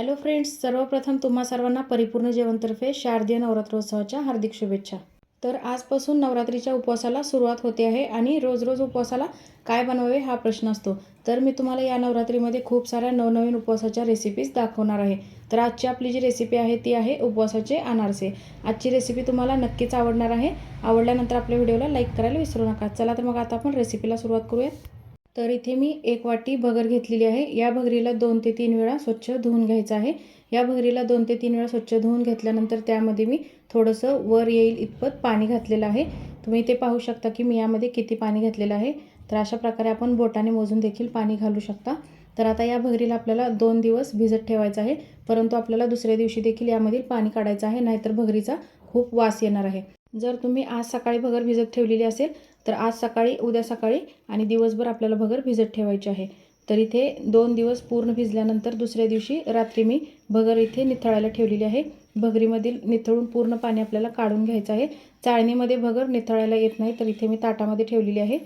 Hello friends सर्वप्रथम तुम्हा सर्वांना परिपूर्ण जेवणतर्फे शारदीय नवरात्रोत्सवाच्या हार्दिक शुभेच्छा. तर आजपासून नवरात्रीच्या उपवासाला सुरुवात होते आहे आणि रोज रोज उपवासाला काय बनवावे हा प्रश्न असतो. तर मी तुम्हाला या नवरात्रीमध्ये खूप साऱ्या नवनवीन उपवासाच्या रेसिपीज दाखवणार आहे. तर आजची आपली जी रेसिपी आहे ती आहे उपवासाचे अनारसे. आजची रेसिपी तुम्हाला नक्कीच आवडणार आहे. आवडल्यानंतर आपल्या व्हिडिओला लाईक करायला विसरू नका. चला तर मग आता आपण रेसिपीला सुरुवात करूयात. तर इथे मी एक वाटी भगर घेतलेली आहे. या भगरीला दोन ते तीन वेळा स्वच्छ धुवून घ्यायचं आहे. या भगरीला दोन ते तीन वेळा स्वच्छ धुवून घेतल्यानंतर त्यामध्ये मी थोडंसं वर येईल इतपत पाणी घातलेलं आहे. तुम्ही ते पाहू शकता की मी यामध्ये किती पाणी घातलेलं आहे. तर अशा प्रकारे आपण बोटाने मोजून देखील पाणी घालू शकता. तर आता या भगरीला आपल्याला दोन दिवस भिजत ठेवायचं आहे. परंतु आपल्याला दुसऱ्या दिवशी देखील यामधील पाणी काढायचं आहे. नाहीतर भगरीचा खूप वास येणार आहे. जर तुम्ही आज सकाळी भगर भिजत ठेवलेली असेल तर आज सकाळी उद्या सकाळी आणि दिवसभर आपल्याला भगर भिजत ठेवायची आहे. तर इथे दोन दिवस पूर्ण भिजल्यानंतर दुसऱ्या दिवशी रात्री मी भगर इथे निथळायला ठेवलेली आहे. भगरीमधील निथळून पूर्ण पाणी आपल्याला काढून घ्यायचं आहे. चाळणीमध्ये भगर निथळायला येत नाही तर इथे मी ताटामध्ये ठेवलेली आहे.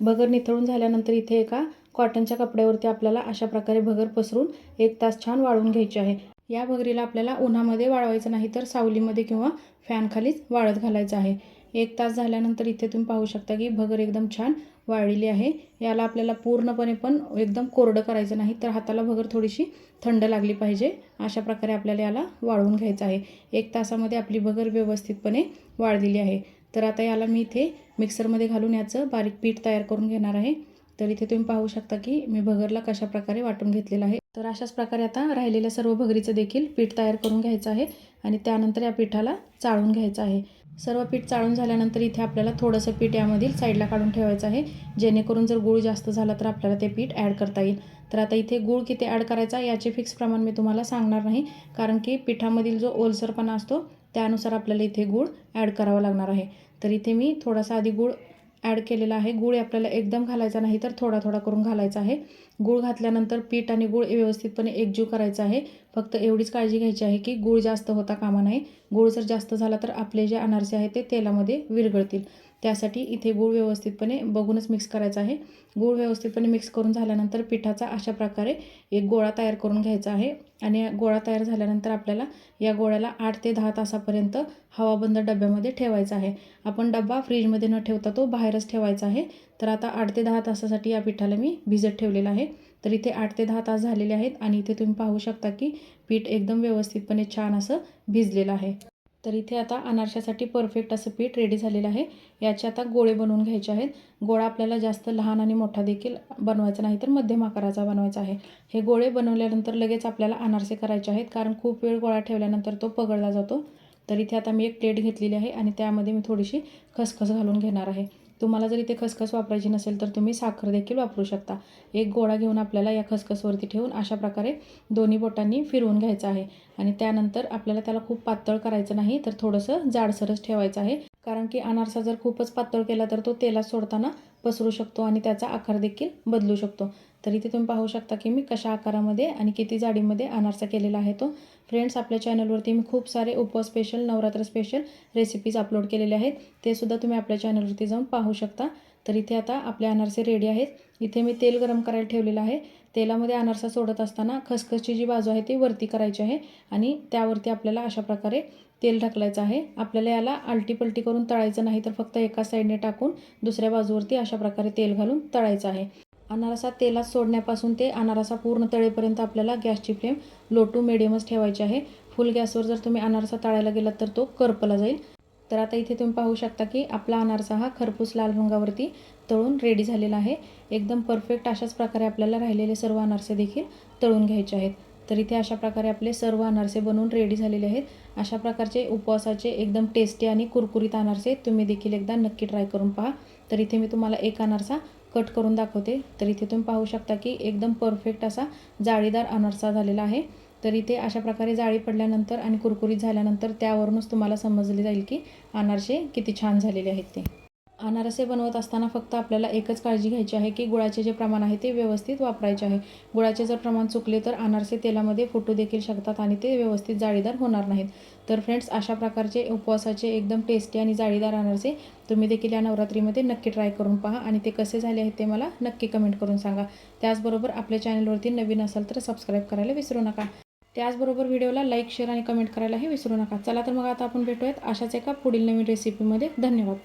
भगर निथळून झाल्यानंतर इथे एका कॉटनच्या कपड्यावरती आपल्याला अशा प्रकारे भगर पसरून एक तास छान वाळून घ्यायची आहे. या भगरीला आपल्याला उन्हामध्ये वाळवायचं नाही तर सावलीमध्ये किंवा फॅनखालीच वाळत घालायचं आहे. एक तास झाल्यानंतर इथे तुम्ही पाहू शकता की भगर एकदम छान वाळलेली आहे. याला आपल्याला पूर्णपणे पण एकदम कोरडं करायचं नाही तर हाताला भगर थोडीशी थंड लागली पाहिजे. अशा प्रकारे आपल्याला याला वाळवून घ्यायचं आहे. एक तासामध्ये आपली भगर व्यवस्थितपणे वाळलेली आहे. तर आता याला मी इथे मिक्सरमध्ये घालून याचं बारीक पीठ तयार करून घेणार आहे. तर इथे तुम्ही पाहू शकता की मी भगरला कशा प्रकारे वाटून घेतलेलं आहे. तर अशाच प्रकारे आता राहिलेल्या सर्व भगरीचं देखील पीठ तयार करून घ्यायचं आहे आणि त्यानंतर या पिठाला चाळून घ्यायचं आहे. सर्व पीठ चाळून झाल्यानंतर इथे आपल्याला थोडंसं पीठ यामधील साईडला काढून ठेवायचं आहे. जेणेकरून जर गूळ जास्त झाला तर आपल्याला ते पीठ ॲड करता येईल. तर आता इथे गूळ किती ॲड करायचा याचे फिक्स प्रमाण मी तुम्हाला सांगणार नाही. कारण की पिठामधील जो ओलसरपणा असतो त्यानुसार आपल्याला इथे गूळ ॲड करावा लागणार आहे. तर इथे मी थोडासा आधी गूळ ॲड केलेला आहे. गूळ आपल्याला एकदम घालायचा नाही तर थोडा थोडा करून घालायचा आहे. गूळ घातल्यानंतर पीठ आणि गूळ व्यवस्थितपणे एकजीव करायचा आहे. फक्त एवढीच काळजी घ्यायची आहे की गूळ जास्त होता कामा नाही गूळ जर जास्त झाला तर आपले जे अनारसे आहेत ते तेलामध्ये विरघळतील. त्यासाठी इथे गूळ व्यवस्थितपणे बघूनच मिक्स करायचा आहे. गूळ व्यवस्थितपणे मिक्स करून झाल्यानंतर पिठाचा अशा प्रकारे एक गोळा तयार करून घ्यायचा आहे. आणि या गोळा तयार झाल्यानंतर आपल्याला या गोळ्याला आठ ते दहा तासापर्यंत हवाबंद डब्यामध्ये ठेवायचा आहे. आपण डबा फ्रीजमध्ये न ठेवता तो बाहेरच ठेवायचा आहे. तर आता आठ ते दहा तासासाठी या पिठाला मी भिजत ठेवलेला आहे. तर इथे आठ ते दहा तास झालेले आहेत आणि इथे तुम्ही पाहू शकता की पीठ एकदम व्यवस्थितपणे छान असं भिजलेलं आहे. तर इथे आता अनारशासाठी परफेक्ट असं पीठ रेडी झालेलं आहे. याचे आता गोळे बनवून घ्यायचे आहेत. गोळा आपल्याला जास्त लहान आणि मोठा देखील बनवायचा नाही तर मध्यम आकाराचा बनवायचा आहे. हे गोळे बनवल्यानंतर लगेच आपल्याला अनारसे करायचे आहेत कारण खूप वेळ गोळा ठेवल्यानंतर तो पगडला जातो. तर इथे आता मी एक प्लेट घेतलेली आहे आणि त्यामध्ये मी थोडीशी खसखस घालून घेणार आहे. तुम्हाला जर इथे खसखस वापरायची नसेल तर तुम्ही साखर देखील वापरू शकता. एक गोळा घेऊन आपल्याला या खसखसवरती ठेवून अशा प्रकारे दोन्ही बोटांनी फिरवून घ्यायचं आहे. आणि त्यानंतर आपल्याला त्याला खूप पातळ करायचं नाही तर थोडंसं जाडसरच ठेवायचं आहे. कारण की अनारसा जर खूपच पातळ केला तर तो तेलात सोडताना पसरू शकतो आणि त्याचा आकार देखील बदलू शकतो. तर इथे तुम्ही पाहू शकता की मी कशा आकारामध्ये आणि किती जाडीमध्ये अनारसा केलेला आहे तो. फ्रेंड्स आपल्या चॅनलवरती मी खूप सारे उपवास special Navratra special recipes upload केलेले आहेत. ते सुद्धा तुम्ही आपल्या चॅनलवरती जाऊन पाहू शकता. तर इथे आता आपले अनारसे रेडी आहेत. इथे मी तेल गरम करायला ठेवलेलं आहे. तेलामध्ये अनारसा सोडत असताना खसखसची जी बाजू आहे ती वरती करायची आहे आणि त्यावरती आपल्याला अशा प्रकारे तेल ढकलायचं आहे. आपल्याला याला आलटी पलटी करून तळायचं नाही तर फक्त एका साईडने टाकून दुसऱ्या बाजूवरती अशा प्रकारे तेल घालून तळायचं आहे. अनारसा तेलात सोडण्यापासून ते अनारसा पूर्ण तळेपर्यंत आपल्याला गॅसची फ्लेम लो टू मिडियमच ठेवायची आहे. फुल गॅसवर जर तुम्ही अनारसा तळायला गेलात तर तो करपला जाईल. तर आता इथे तुम्ही पाहू शकता की आपला अनारसा हा खरपूस लाल रंगावरती तळून रेडी झालेला आहे. एकदम परफेक्ट अशाच प्रकारे आपल्याला राहिलेले सर्व अनारसे देखील तळून घ्यायचे आहेत. तर इथे अशा प्रकारे आपले सर्व अनारसे बनवून रेडी झालेले आहेत. अशा प्रकारचे उपवासाचे एकदम टेस्टी आणि कुरकुरीत अनारसे तुम्ही देखील एकदा नक्की ट्राय करून पहा. तर इथे मी तुम्हाला एक अनारसा कट करून दाखवते. तर इथे तुम्ही पाहू शकता की एकदम परफेक्ट असा जाळीदार अनारसा झालेला आहे. तर इथे अशा प्रकारे जाळी पडल्यानंतर आणि कुरकुरीत झाल्यानंतर त्यावरूनच तुम्हाला समजले जाईल की अनारसे किती छान झालेले आहेत ते. अनारसे बनवत असताना फक्त आपल्याला एकच काळजी घ्यायची आहे की गुळाचे जे प्रमाण आहे ते व्यवस्थित वापरायचे आहे. गुळाचे जर प्रमाण चुकले तर अनारसे तेलामध्ये फुटू देखील शकतात आणि ते व्यवस्थित जाळीदार होणार नाहीत. तर फ्रेंड्स अशा प्रकारचे उपवासाचे एकदम टेस्टी आणि जाळीदार अनारसे तुम्ही देखील या नवरात्रीमध्ये नक्की ट्राय करून पहा आणि ते कसे झाले आहेत ते मला नक्की कमेंट करून सांगा. त्याचबरोबर आपल्या चॅनलवरती नवीन असाल तर सबस्क्राईब करायला विसरू नका. त्याचबरोबर व्हिडिओला लाईक शेअर आणि कमेंट करायलाही विसरू नका. चला तर मग आता आपण भेटूयात अशाच एका पुढील नवीन रेसिपीमध्ये धन्यवाद.